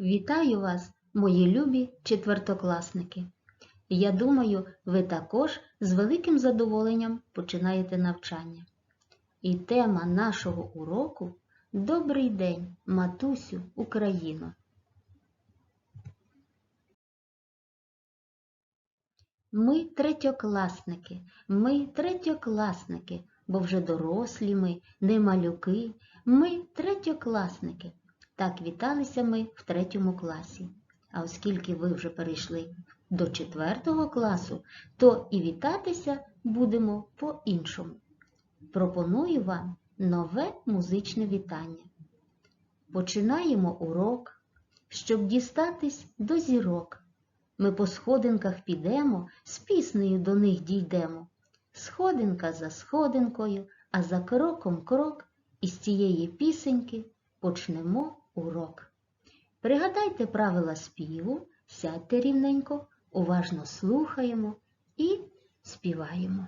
Вітаю вас, мої любі четвертокласники! Я думаю, ви також з великим задоволенням починаєте навчання. І тема нашого уроку Добрий день, матусю, Україно! Ми третьокласники, ми третьокласники, бо вже дорослі ми, не малюки, ми третьокласники. Так віталися ми в третьому класі. А оскільки ви вже перейшли до четвертого класу, то і вітатися будемо по-іншому. Пропоную вам нове музичне вітання. Починаємо урок, щоб дістатись до зірок. Ми по сходинках підемо, з піснею до них дійдемо. Сходинка за сходинкою, а за кроком крок, і з цієї пісеньки почнемо урок. Пригадайте правила співу, сядьте рівненько, уважно слухаємо і співаємо.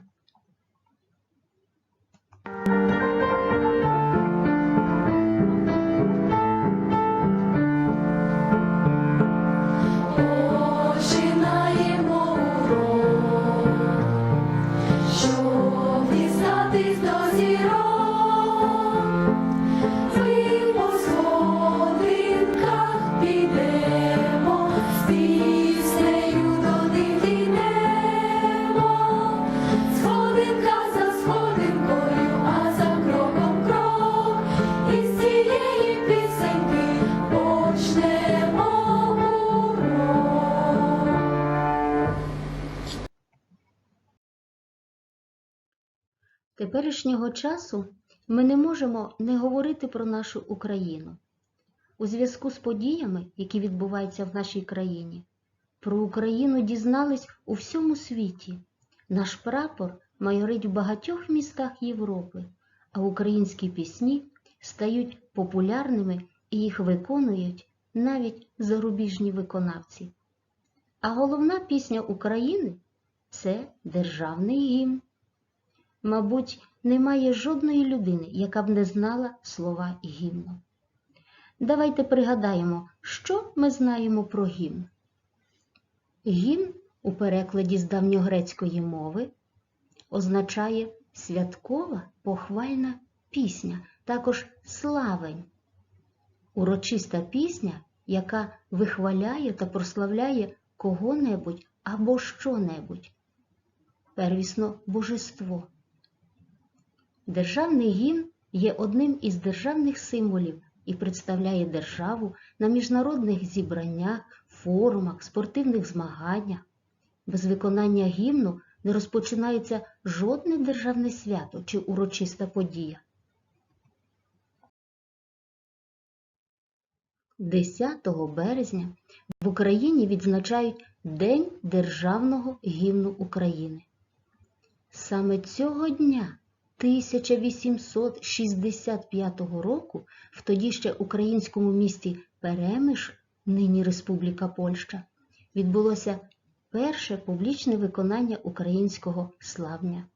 Теперішнього часу ми не можемо не говорити про нашу Україну. У зв'язку з подіями, які відбуваються в нашій країні, про Україну дізнались у всьому світі. Наш прапор майорить в багатьох містах Європи, а українські пісні стають популярними і їх виконують навіть зарубіжні виконавці. А головна пісня України це державний гімн. Мабуть, немає жодної людини, яка б не знала слова гімну. Давайте пригадаємо, що ми знаємо про гімн. Гімн у перекладі з давньогрецької мови означає святкова похвальна пісня, також славень, урочиста пісня, яка вихваляє та прославляє кого-небудь або що-небудь, первісно божество. Державний гімн є одним із державних символів і представляє державу на міжнародних зібраннях, форумах, спортивних змаганнях. Без виконання гімну не розпочинається жодне державне свято чи урочиста подія. 10 березня в Україні відзначають День Державного гімну України. Саме цього дня 1865 року в тоді ще українському місті Перемиш, нині Республіка Польща, відбулося перше публічне виконання українського славня.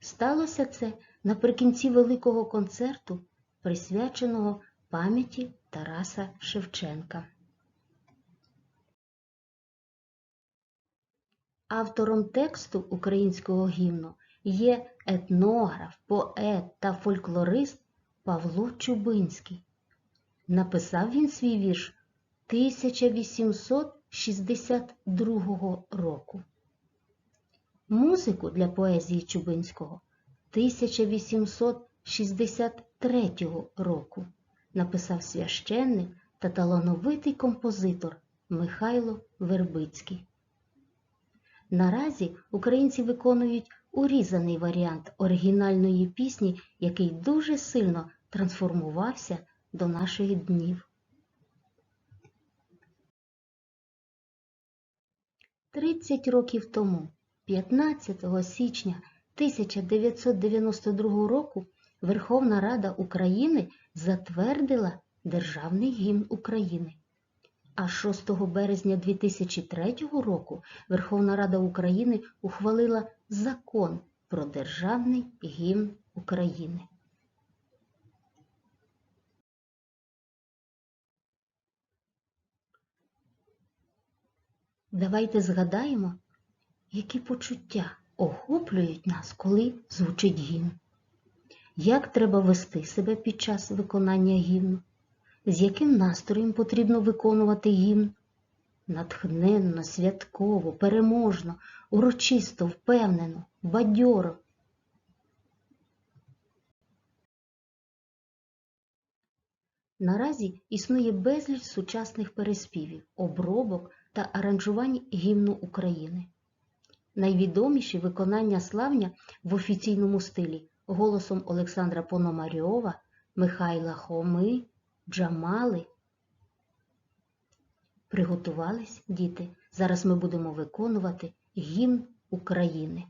Сталося це наприкінці великого концерту, присвяченого пам'яті Тараса Шевченка. Автором тексту українського гімну є етнограф, поет та фольклорист Павло Чубинський. Написав він свій вірш 1862 року. Музику для поезії Чубинського 1863 року написав священник та талановитий композитор Михайло Вербицький. Наразі українці виконують урізаний варіант оригінальної пісні, який дуже сильно трансформувався до наших днів. 30 років тому, 15 січня 1992 року, Верховна Рада України затвердила Державний гімн України. А 6 березня 2003 року Верховна Рада України ухвалила закон про Державний гімн України. Давайте згадаємо, які почуття охоплюють нас, коли звучить гімн. Як треба вести себе під час виконання гімну? З яким настроєм потрібно виконувати гімн? Натхненно, святково, переможно, урочисто, впевнено, бадьоро. Наразі існує безліч сучасних переспівів, обробок та аранжувань гімну України. Найвідоміші виконання славня в офіційному стилі голосом Олександра Пономарьова, Михайла Хоми, Джамали. Приготувались, діти? Зараз ми будемо виконувати гімн України.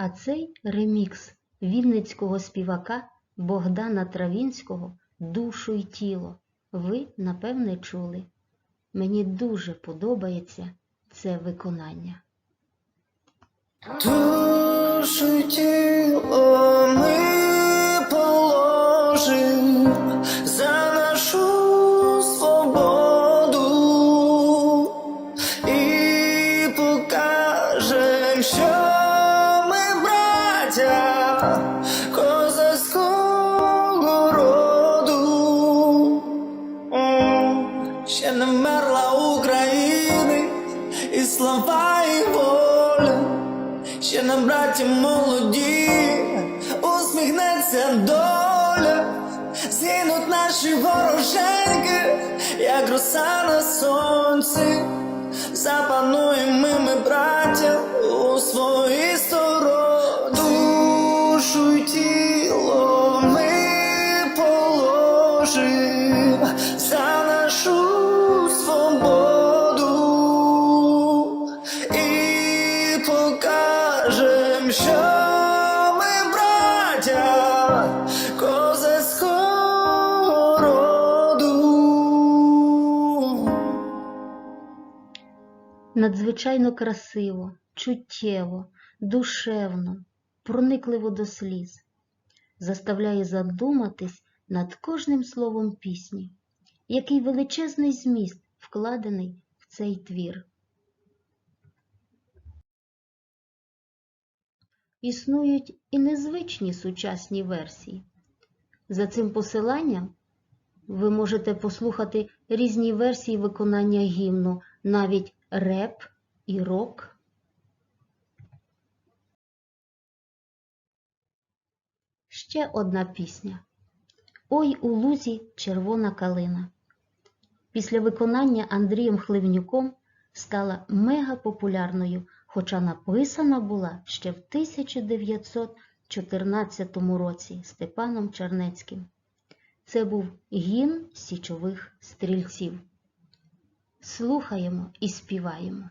А цей ремікс вінницького співака Богдана Травінського Душу й тіло. Ви, напевне, чули. Мені дуже подобається це виконання. Душу й тіло ми положим Надзвичайно красиво, чуттєво, душевно, проникливо до сліз. Заставляє задуматись над кожним словом пісні, який величезний зміст вкладений в цей твір. Існують і незвичні сучасні версії. За цим посиланням ви можете послухати різні версії виконання гімну, навіть реп і рок. Ще одна пісня. Ой у лузі червона калина. Після виконання Андрієм Хливнюком стала мегапопулярною, хоча написана була ще в 1914 році Степаном Чернецьким. Це був гімн січових стрільців. Слухаємо і співаємо.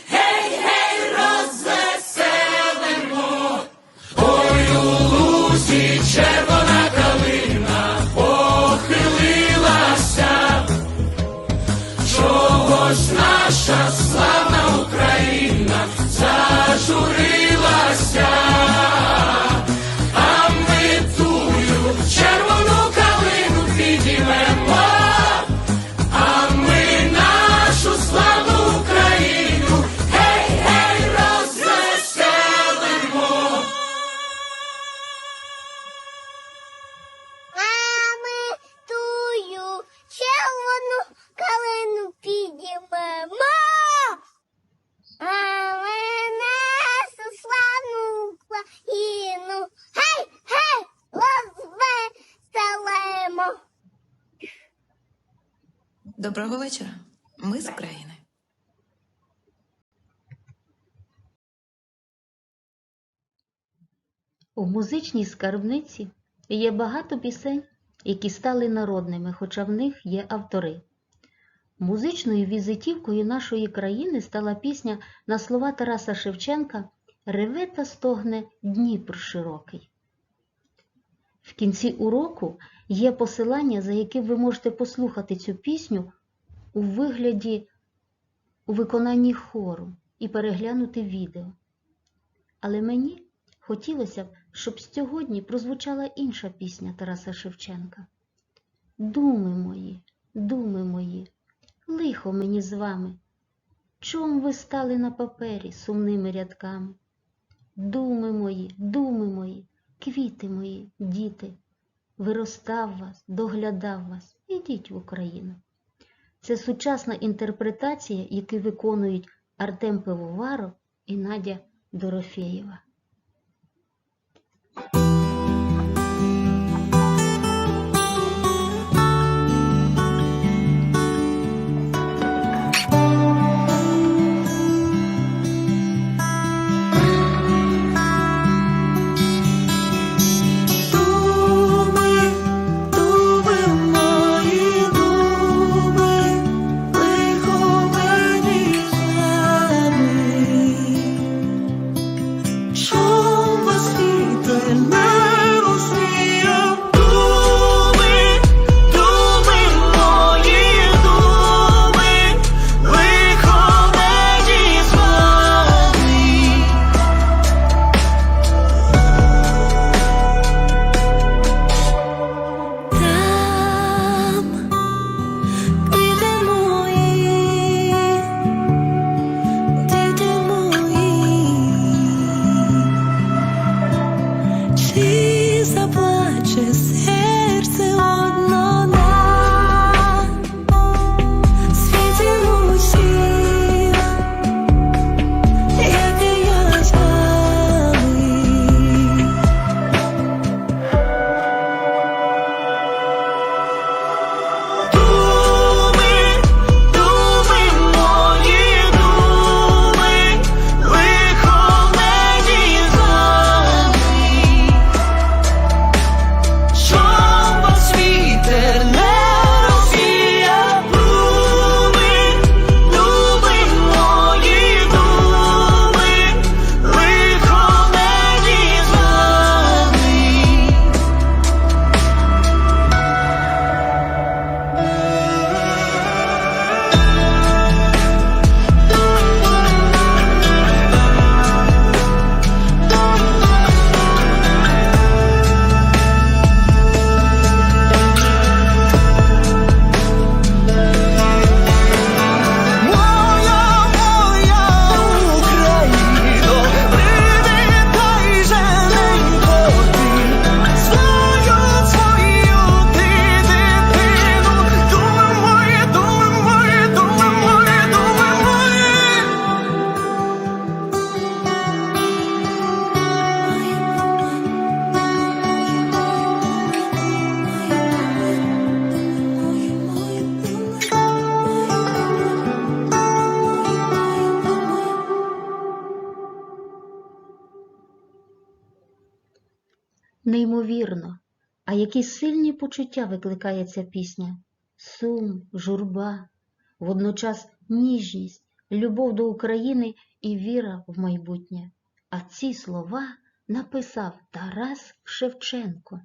Ж наша славна Україна. Зажурилася, Доброго вечора. Ми з України. У музичній скарбниці є багато пісень, які стали народними, хоча в них є автори. Музичною візитівкою нашої країни стала пісня на слова Тараса Шевченка Реве та стогне Дніпр широкий. В кінці уроку є посилання, за яким ви можете послухати цю пісню у вигляді у виконанні хору і переглянути відео. Але мені хотілося б, щоб сьогодні прозвучала інша пісня Тараса Шевченка. Думи мої, думи мої, лихо мені з вами. Чом ви стали на папері сумними рядками? Думи мої, думи мої, квіти мої, діти, виростав вас, доглядав вас, ідіть в Україну. Це сучасна інтерпретація, яку виконують Артем Пивоваров і Надя Дорофєєва. Неймовірно, а які сильні почуття викликає ця пісня. Сум, журба, водночас ніжність, любов до України і віра в майбутнє. А ці слова написав Тарас Шевченко.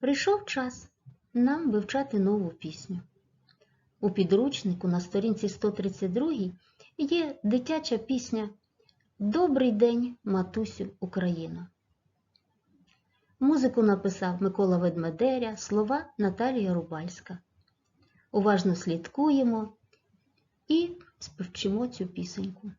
Прийшов час нам вивчати нову пісню. У підручнику на сторінці 132 є дитяча пісня Добрий день, матусю Україно. Музику написав Микола Ведмедеря, слова Наталія Рубальська. Уважно слідкуємо і співчимо цю пісеньку.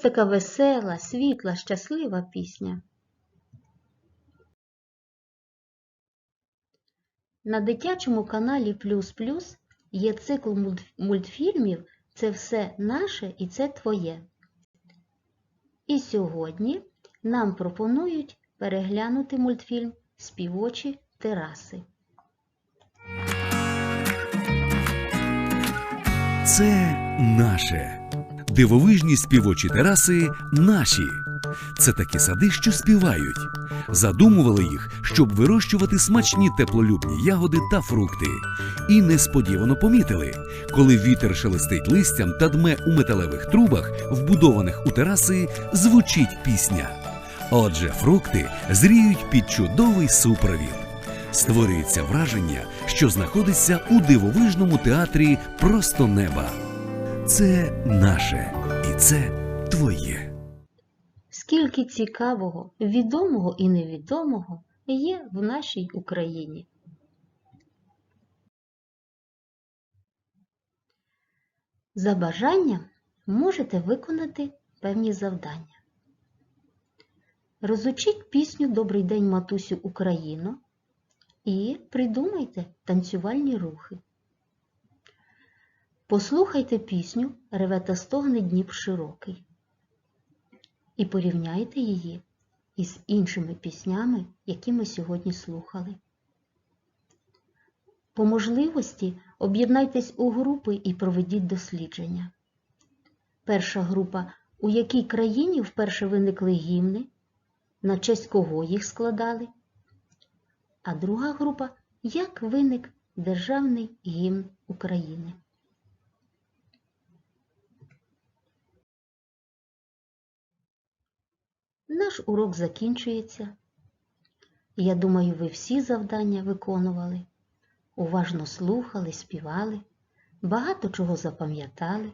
Така весела, світла, щаслива пісня. На дитячому каналі Плюс Плюс є цикл мультфільмів Це все наше і це твоє. І сьогодні нам пропонують переглянути мультфільм Співочі тераси. Це наше. Дивовижні співочі тераси наші. Це такі сади, що співають. Задумували їх, щоб вирощувати смачні теплолюбні ягоди та фрукти. І несподівано помітили, коли вітер шелестить листям та дме у металевих трубах, вбудованих у тераси, звучить пісня. Отже, фрукти зріють під чудовий супровід. Створюється враження, що знаходиться у дивовижному театрі просто неба. Це наше і це твоє. Скільки цікавого, відомого і невідомого є в нашій Україні. За бажанням можете виконати певні завдання. Розучіть пісню Добрий день, матусю Україно і придумайте танцювальні рухи. Послухайте пісню Реве та стогне Дніп широкий і порівняйте її із іншими піснями, які ми сьогодні слухали. По можливості об'єднайтесь у групи і проведіть дослідження. Перша група у якій країні вперше виникли гімни, на честь кого їх складали, а друга група як виник Державний гімн України. Наш урок закінчується. Я думаю, ви всі завдання виконували, уважно слухали, співали, багато чого запам'ятали.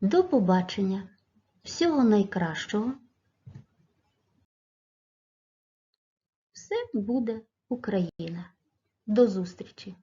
До побачення! Всього найкращого! все буде Україна. До зустрічі!